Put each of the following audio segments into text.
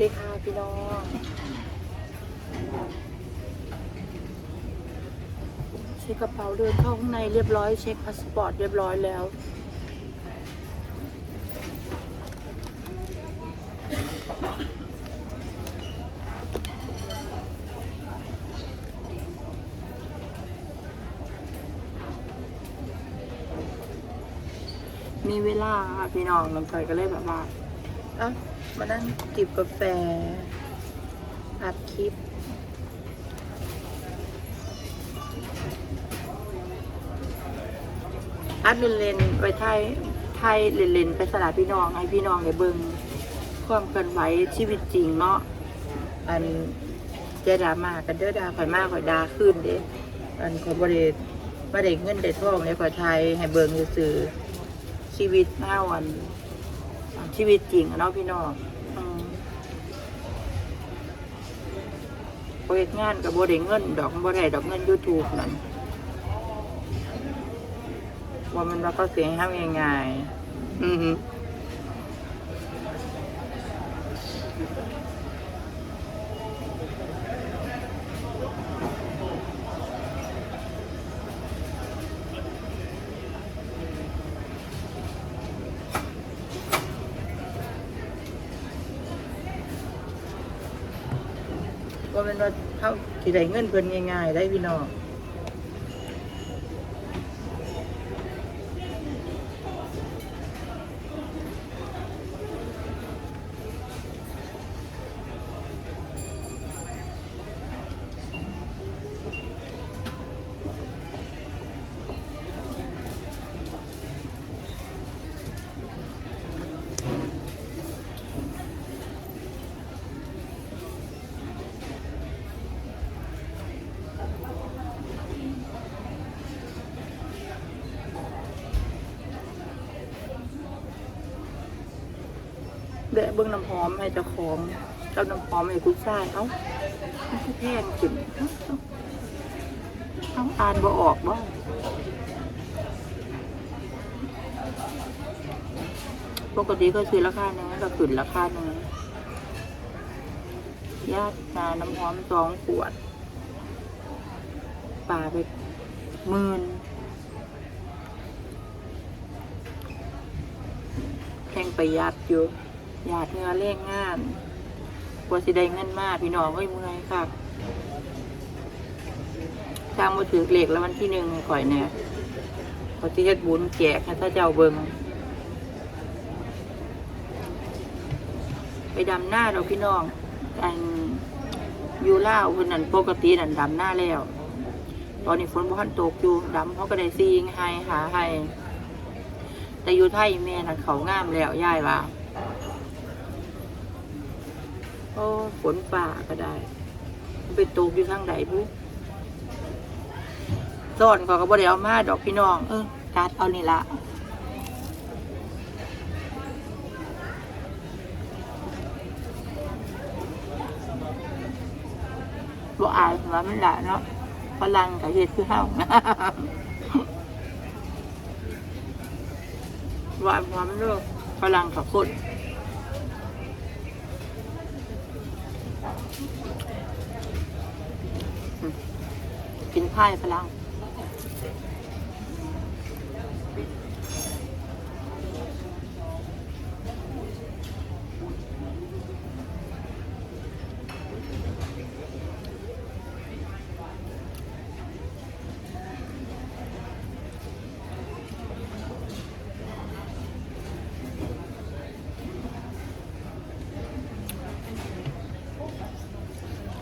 ดีค่ะพี่น้องเช็คกระเป๋าเดินเข้าข้างในเรียบร้อย เช็คพาสปอร์ตเรียบร้อยแล้วมีเวลาพี่น้องน้องพลอยก็เลยแบบว่าอ้า มานั่งจิบกาแฟ อัดคลิป อัดเล่นๆไปไทย ไทยเล่นๆไปสลาพี่น้อง ให้พี่น้องได้เบิ่งความเคลื่อนไหวชีวิตจริงเนาะ อันเจดรามากันเด้อดาข่อยมากข่อยดาขึ้นเด้อันข่อยบ่ได้บ่ได้เงินได้ทองในข่อยไทยให้เบิ่งซื่อชีวิตห้าวัน ชีวิตจริงอะเนาะพี่น้องเฮ็ดงานกับโบได้เงิน ดอกบ่ได้ดอกเงินยูทูบนั่นว่ามันว่าเขาเสียงห้ามยังไง อือ หือว่ามันว่าเขาที่ได้เงินเพิ่นง่ายๆได้พี่น้อง แบะเบิ้งน้ำหอมให้เจ้าของเจ้าน้ำหอมให้กุชายเอ้ามันแพงขึ้นเอ้อ้องอ่านบ่ออกบ่ปกติก็คือราคาหนึงก็ขึ้นราคาหนึงญาตินาน้ำหอมสองขวดป่าไปหมื่นแข่งประหยัดอยู่ หยาดเนื้อเล่งงานกว่าสิได้เงินมากพี่น้องเอ้ยเมื่อยค่ะจ้างมาถือเหล็กแล้ววันที่หนึ่งให้ข่อยเนี่ยเขาที่เฮ็ดบุญแจกถ้าเจ้าเบิงไปดำหน้าเราพี่น้องอันยูเล่าคนนั้นปกตินั่นดำหน้าแล้ว ตอนนี้ฝนบ่ทันตกอยู่ดำเขาะก็ได้ซีงให้หาให้แต่อยู่ไทยแม่น่ะเขางามแล้วย่ายว่า โอ้ฝนฝ่าก็ได้ ไปตกอยู่ทางใดพุซ่อนเขาก็บ่ได้เอามาดอกพี่น้อง เออการดเอานี่ละบ่อายว่ามันละเนาะพลังกับเฮ็ดคือเฮาว่าว่ามันเลิกพลังกับคน กินไพ่พลัง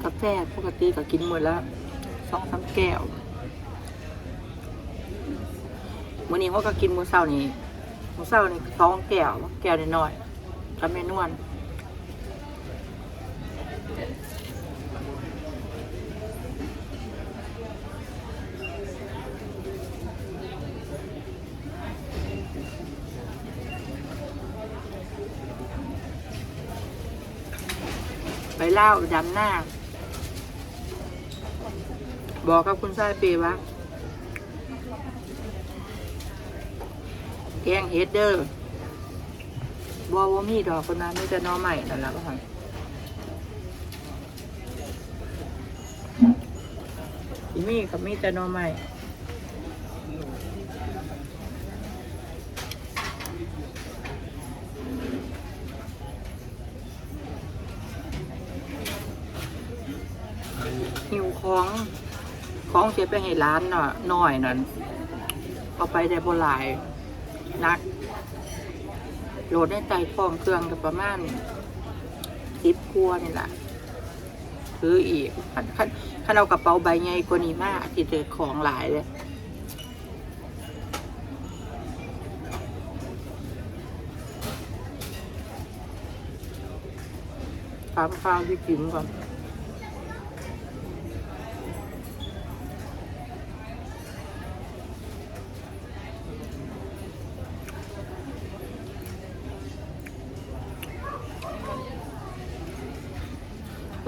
กาแฟปกติก็กินหมดแล้ว สองสามแก้วมื้อนี้เขาก็กินมื้อเช้านี้มื้อเช้านี่สองแก้วแก้วน้อยๆกับเมนวนไปเล่าดำหน้า บอกกับคุณชายปีว่าแกงเฮดเดอร์บอวมีดอกคนนั้นไม่จะนอใหม่นั่นแหละก็ค่ะมี่กับมีจะนอใหม่หิวของ ของเสียไปให้ร้านหน่อยหน่อยนั่นเอาไปได้บหลายนักโหลดได้ใจทองเครื่องกับประมาณสิบครัวนี่แหละซื้ออีกคันคันคันเอากระเป๋าใบใหญ่กว่านี้มากที่เจอของหลายเลยถามข้าวที่กินก่อน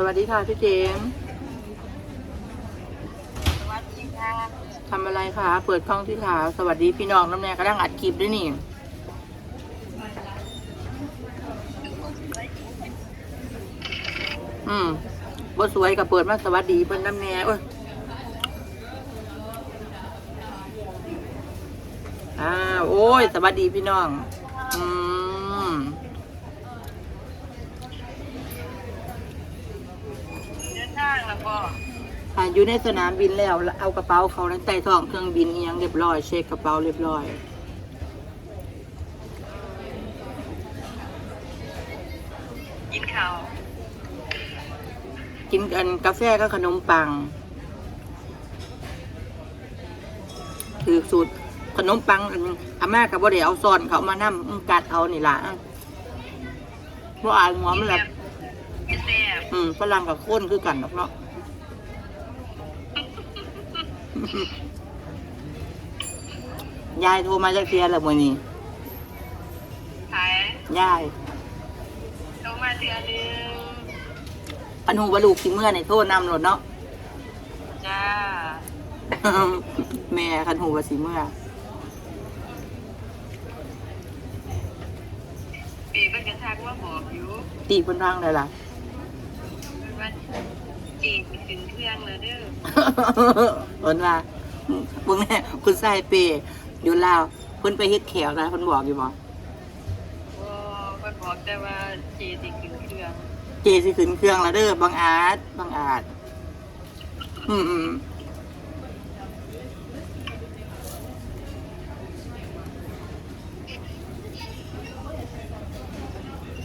วัสดีค่ะพี่เจมส์สวัสดีค่ะทำอะไรคะ เปิดกล้องที่ขาสวัสดีพี่น้องน้ำแน่กำลังอัดคลิปด้วยนี่อืมบ่สวยกับเปิดมาสวัสดีเพิ่นน้ำแน่โอ้ยอ้าวโอ้ย สวัสดีพี่น้อง อืม เดินทางแล้วก็ค่ะอยู่ในสนามบินแล้วแล้วเอากระเป๋าเขานั้นใส่ท้องเครื่องบินอิหยังเรียบร้อย เช็คกระเป๋าเรียบร้อย กินข้าวกินกันกาแฟก็ขนมปัง ถือสูตรขนมปังอันอาม่ากับว่าเดี๋ยวเอาซอนเขามานั่มกัดเอานี่ล่ะเพราะอายหัวมันแบบไม่ แซ่บอืมฝรั่งกับข้นคือกันหรอกเนาะยายโทรมาจากเทียแล้วมื่อนี้ขายยายลงมาเดือนหนึงอันหูบลูกสิเมื่อในโทษนำรถเนาะจ้า แม่คันหูว่าสิเมื่อเปีเป็นกระทักว่าบอกอยู่ตีเพิ่นทางเลยล่ะ ว่าจีบถึงเครื่องแล้วเด้อเพิ่นว่าเบิ่งแน่คุณชายเปอยู่ลาวเพิ่นไปเฮ็ดแขวนะเพิ่นบอกอยู่บ่โอ้มันบอกแต่ว่าจีบถึงเครื่องเจสิขึ้นเครื่องแล้วเด้อบางอาจบางอาจอืมอืม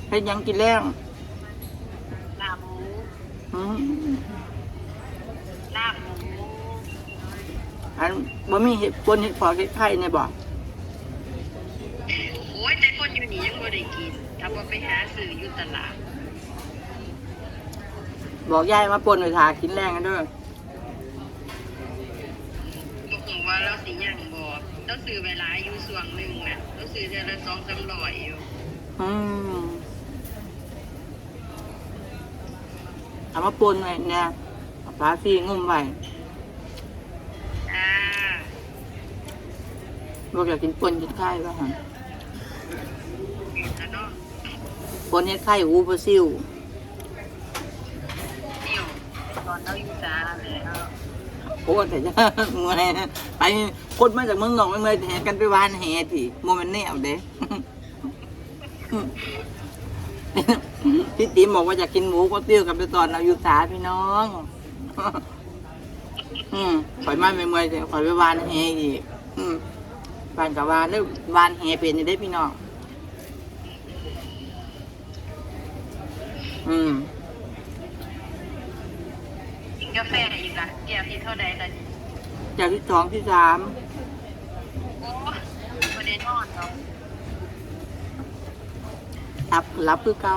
เฮ็ดหยังกินแล้ง ลาบหมู อืม ลาบหมู อันบ่ มีเห็ดปนเห็ดพอเห็ดไข่เนี่ยบ่โอ้ยแต่คนอยู่นี่ยังบ่ได้กินถ้าว่าไปหาซื้ออยู่ตลาด บอกยายมาปนไปทากินแรงกันเด้อบอกว่าเราสิยังบอกเราซื้อเวลาอยู่ส่วงหนึ่งนะเราซื้อเดือนละสองสามร้อยอยู่อืมเอามาปนไว้เนี่ยเอาปลาซีงุ่มไว้ อ่า บอกอยากกินปนเห็ดไข่ว่าหั่นแล้วเนาะปนเห็ดไข่อูบราซิลเดี่ยวตอนเราอยู่จ้าเลยเอาโอ้แต่จะเมื่อยไปคนมาจากเมืองนอกไม่เมื่อยแห่กันไปวานแห่ทีโมเมนต์แนวเด้พี่ติ๋มบอกว่าอยากกินหมูก็ติ้วกับไปตอนเราอยู่สาพี่น้องอืมข่อยมาไม่เมื่อยแต่ข่อยไปวานแห่อีกอืม วานกับวานแล้ววานแห่เป็นอยู่ได้พี่น้องอืมกินกาแฟอีกละแก้วที่เท่าใดละจากที่สองที่สามโอ้ประเด็นนอนเนาะรับรับคือเก่า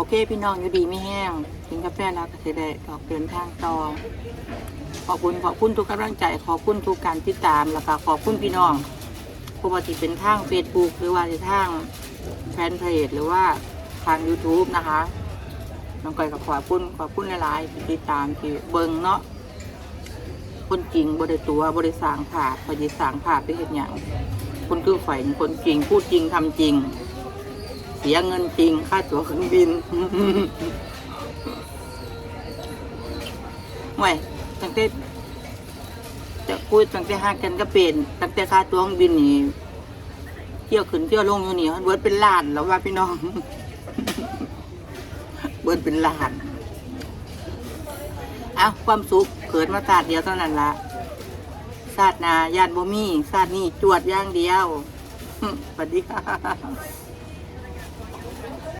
โอเค พี่น้องอยู่ดีไม่แห้งกินกาแฟแล้วก็จะได้ออกเดินทางต่อขอบคุณขอบคุณทุกกำลังใจขอบคุณทุกการติดตามแล้วก็ขอบคุณพี่น้องปกติเป็นทางเฟซบุ๊กหรือว่าจะทางแฟนเพจหรือว่าทาง YouTube นะคะน้องก้อยก็ขอบคุณขอบคุณหลายๆที่ติดตามที่เบิงเนาะคนจริงบริตัวบริสางภาบริสางภาไปเห็นอย่างคนคือฝ่ายคนจริงพูดจริงทำจริง เสียเงินจริงค่าตั๋วเครื่องบินห่วยตั้งแต่จะคุยตั้งแต่ห้างกันก็เป็นตั้งแต่ค่าตั๋วเครื่องบินนี่เที่ยวขึ้นเที่ยวลงอยู่นี่เบิดเป็นล้านแล้วว่าพี่น้อง เบิดเป็นล้านเอาความสุขเกิดมาศาสตร์เดียวเท่านั้นละศาสตร์นาญาติบ่มีศาสตร์นี่จวดย่างเดียวสวัสดีค่ะ